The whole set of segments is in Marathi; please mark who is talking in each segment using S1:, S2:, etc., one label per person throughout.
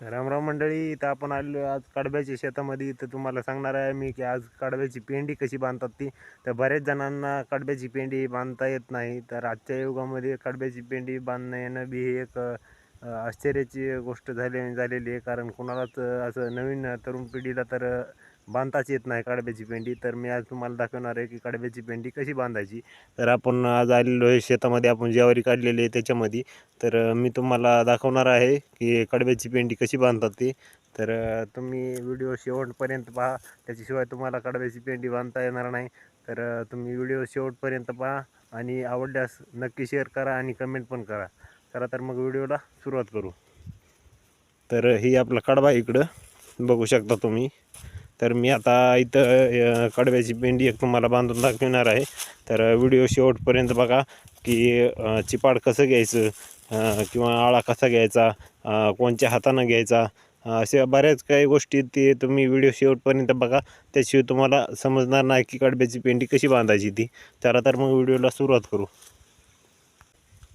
S1: तर रामराव मंडळी इथं आपण आलो आज कडब्याच्या शेतामध्ये. इथं तुम्हाला सांगणार आहे मी की आज कडब्याची पेंडी कशी बांधतात ती. तर बऱ्याच जणांना कडब्याची पेंडी बांधता येत नाही. तर आजच्या युगामध्ये कडब्याची पेंडी बांधणं येणं बी हे एक आश्चर्याची गोष्ट झाली झालेली आहे. कारण कुणालाच असं नवीन तरुण पिढीला तर बांधताच येत नाही कडब्याची पेंडी. तर मी आज तुम्हाला दाखवणार आहे की कडब्याची पेंडी कशी बांधायची. तर आपण आज आलेलो आहे शेतामध्ये आपण ज्यावारी काढलेली आहे त्याच्यामध्ये. तर मी तुम्हाला दाखवणार आहे की कडब्याची पेंडी कशी बांधतात ती. तर तुम्ही व्हिडिओ शेवटपर्यंत पहा. त्याच्याशिवाय तुम्हाला कडब्याची पेंडी बांधता येणार नाही. तर तुम्ही व्हिडिओ शेवटपर्यंत पहा आणि आवडल्यास नक्की शेअर करा आणि कमेंट पण करा. करा तर मग व्हिडिओला सुरुवात करू. तर ही आपला कडबा इकडं. बघू शकता तुम्ही. तर मी आता इथं कडव्याची पेंडी एक तुम्हाला बांधून दाखवणार आहे. तर व्हिडिओ शेवटपर्यंत बघा की चिपाड कसं घ्यायचं किंवा आळा कसा घ्यायचा कोणच्या कोणत्या हातानं घ्यायचा अशा बऱ्याच काही गोष्टी ते तुम्ही व्हिडिओ शेवटपर्यंत बघा. त्याशिवाय तुम्हाला समजणार नाही की कडब्याची पेंडी कशी बांधायची ती. त्याला तर मग व्हिडिओला सुरुवात करू.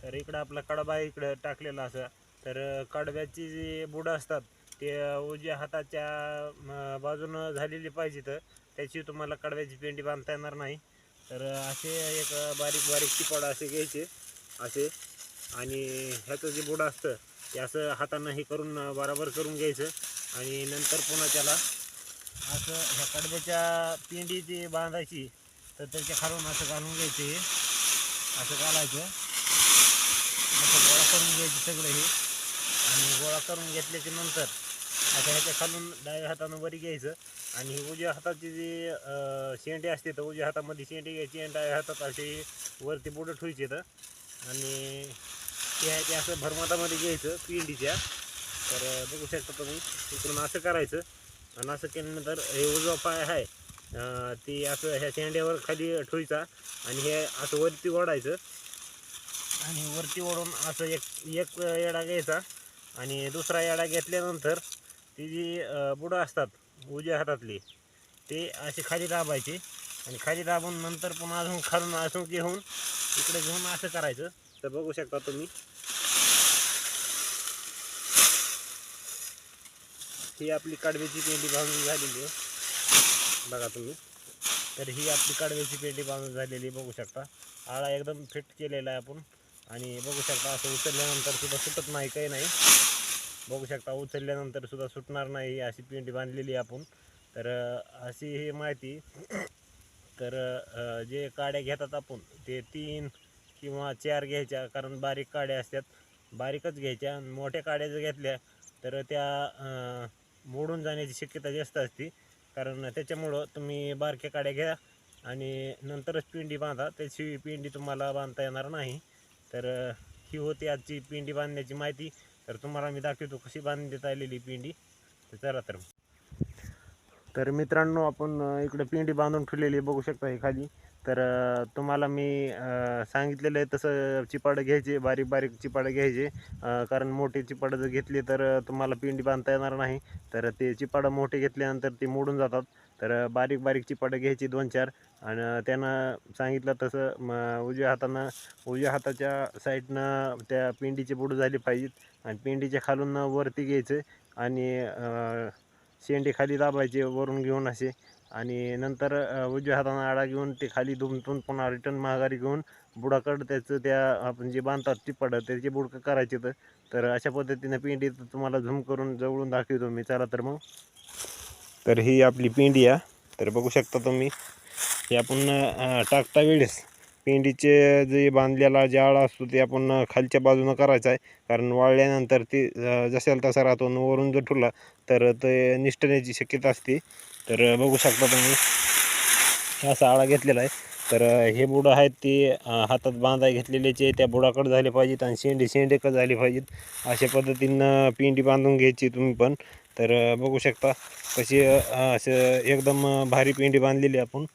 S1: तर इकडं आपला कडबा इकडं टाकलेला असा. तर कडब्याची जी बुडं असतात ते उजव्या हाताच्या बाजूनं झालेली पाहिजे तर त्याची तुम्हाला कडव्याची पेंडी बांधता येणार नाही. तर असे एक बारीक बारीक चिपाड असे घ्यायचे असे. आणि ह्याचं जे बुडं असतं ते असं हातानं हे करून बराबर करून घ्यायचं. आणि नंतर पुन्हा त्याला असं ह्या कडव्याच्या पेंडी जी बांधायची तर त्याच्या खालून असं घालून घ्यायचं हे. असं घालायचं. असं गोळा करून घ्यायचं सगळं हे. आणि गोळा करून घेतल्याच्या नंतर आता ह्याच्या खालून डाव्या हातानं वरी घ्यायचं. आणि ही उजव्या हाताची जी शेंडी असते तर उजव्या हातामध्ये शेंडी घ्यायची आणि डाव्या हातात अशी वरती बुडं ठेवायची तर आणि ते आहे ते असं भरमतामध्ये घ्यायचं पिंडीच्या. तर बघू शकता तुम्ही इकडून असं करायचं. आणि असं केल्यानंतर हे उजवा पाय आहे ती असं ह्या शेंड्यावर खाली ठेवायचा. आणि हे असं वरती ओढायचं. आणि वरती ओढून असं एक एक येडा घ्यायचा. आणि दुसरा येडा घेतल्यानंतर ती जी बुडं असतात उजव्या हातातली ते असे खाली दाबायचे आणि खाली दाबून नंतर पुन्हा अजून खालून अजून घेऊन इकडे घेऊन असं करायचं. तर बघू शकता तुम्ही. ही आपली कडव्याची पेंडी बांधून झालेली आहे. बघा तुम्ही. तर ही आपली कडव्याची पेंडी बांधून झालेली आहे, बघू शकता. आळा एकदम फिट केलेला आहे आपण. आणि बघू शकता असं उचलल्यानंतर सुद्धा सुटत नाही काही नाही. बघू शकता उचलल्यानंतर सुद्धा सुटणार नाही अशी पिंडी बांधलेली आहे आपण. तर अशी ही माहिती. तर जे काड्या घेतात आपण ते तीन किंवा चार घ्यायच्या कारण बारीक काड्या असतात. बारीकच घ्यायच्या मोठ्या काड्या जर घेतल्या तर त्या मोडून जाण्याची शक्यता जास्त असते. कारण त्याच्यामुळं तुम्ही बारक्या काड्या घ्या आणि नंतरच पिंडी बांधा. त्याची पिंडी तुम्हाला बांधता येणार नाही. तर ही होती आजची पिंडी बांधण्याची माहिती. तर तुम्हाला मी दाखवतो कशी बांधण्यात आलेली पिंडी. तर चला तर. तर मित्रांनो आपण इकडे पिंडी बांधून ठेवलेली बघू शकता हे खाली तर तुम्हाला मी सांगितलेलं आहे तसं चिपाडं घ्यायचे बारीक बारीक चिपाडं घ्यायचे. कारण मोठे चिपाडं जर घेतली तर तुम्हाला पिंडी बांधता येणार नाही. तर ते चिपाडं मोठे घेतल्यानंतर ते मोडून जातात. तर बारीक बारीक चिपाडं घ्यायची दोन चार. आणि त्यानं सांगितलं तसं म उजव्या हातानं उजव्या हाताच्या साईडनं त्या पिंडीचे बुडू झाले पाहिजेत आणि पिंडीच्या खालून वरती घ्यायचं. आणि अ, शेंडे खाली दाबायचे वरून घेऊन असे. आणि नंतर उजव्या हातानं आडा घेऊन ते खाली दुमतून पुन्हा रिटर्न माघारी घेऊन बुडाकडं त्याचं त्या आपण जे बांधतात चिपाडं त्याचे बुडकं करायचे तर. तर अशा पद्धतीनं पिंडी तुम्हाला झूम करून जवळून दाखवतो मी. चला तर मग. तर ही आपली पिंडी आहे. तर बघू शकता तुम्ही हे आपण टाकता वेळेस. पिंडीचे जे बांधलेला जाळ असतो ते आपण खालच्या बाजूनं करायचं आहे. कारण वाळल्यानंतर ते जसेल तसा राहतो न वरून जर ठुला तर ते निष्ठण्याची शक्यता असते. तर बघू शकता तुम्ही असा आळा घेतलेला आहे. तर हे बुडं आहेत ते हातात बांधाय घेतलेल्याचे त्या बुडाकडं झाले पाहिजेत आणि शेंडे शेंडेकडं झाले पाहिजेत. अशा पद्धतीनं पिंडी बांधून घ्यायची तुम्ही पण. तर बघू शकता कशी असं एकदम भारी पिंडी बांधलेली आहे आपण.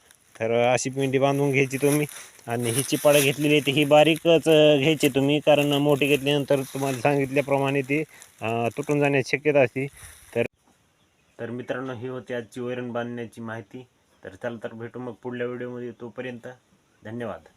S1: तर अशी पिंडी बांधून घ्यायची तुम्ही. आणि ही चिपाडं घेतलेली आहे ती ही बारीकच घ्यायची तुम्ही. कारण मोठी घेतल्यानंतर तुम्हाला सांगितल्याप्रमाणे ती तुटून जाण्याची शक्यता असते. तर तर मित्रांनो ही होती आजची वैरण बांधण्याची माहिती. तर चला तर भेटू मग पुढल्या व्हिडिओमध्ये. तोपर्यंत धन्यवाद.